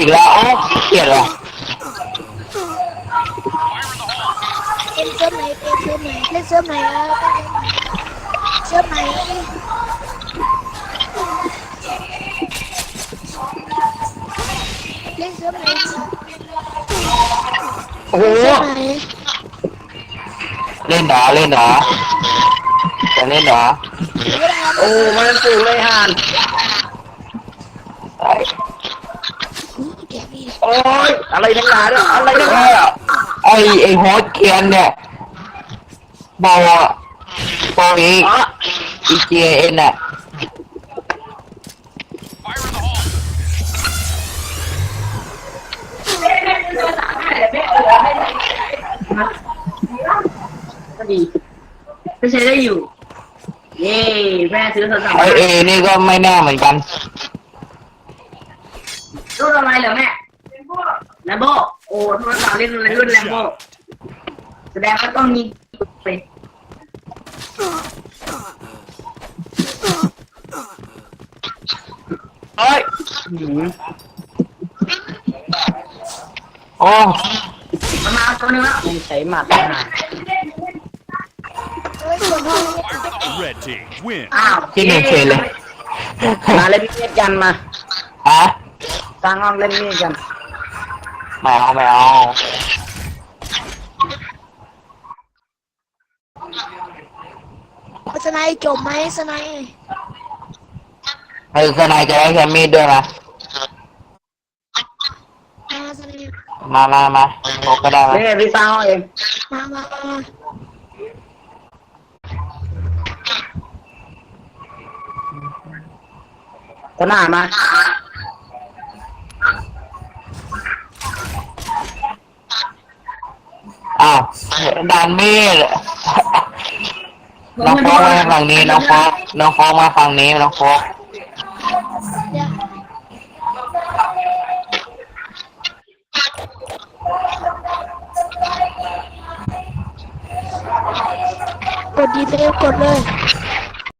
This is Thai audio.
อีกแล้วโอ้เกลียดว่ะเล่นเซิร์ฟไหนเล่นเซิร์ฟไหนเล่นเซิร์ฟไหนเออเซิร์ฟไหนเล่นเซิร์ฟไหนโอ้โหเซิร์ฟไหนเล่นเหรอเล่นเหรอจะเล่นเหรอไม่ได้โอ้มันสูงเลยห่าน ไอ้เดี๋ยวนี่โอ้ยอะไรทั้งหลายเนี่ยอะไรทั้งหลายไอไอ้โฮสเคียนเนี่ยเบาอะเบาอีกอ๋ออีเจเอ็นอะก็ดีก็ใช้ได้อยู่ เย้แม่ซื้อโทรศัพท์ไอเอนี่ก็ไม่แน่เหมือนกัน รุ่นอะไรเหรอแม่แลมโบโอ้โทรศัพท์เล่นรุ่นแลมโบแสดงว่าต้องมีไปเฮ้ยหืมโอ้มันมาตัวนึงแล้วผมใช้หมัดนะเฮ้ยคนพ่อ Red team win. อ้าว ที่หนึ่งเชนเลย มาเล่นมีดกันมาฮะ สร้างห้องเล่นมีดกันไม่เอาไม่เอาสไนด์จบไหมสไนด์ไอ้สนายจะได้แคมมีดด้วยนะมาสไนด์มามามาโอ้ก็ได้ไหมนี่ไงพี่สร้างห้องเองมามามาคนหน้ามา อ้าวดันมีดน้องโฟกมาฝั่งนี้น้องโฟกน้องโฟกมาฝั่งนี้น้องโฟกเดี๋ยวกดดีเลยกดเลย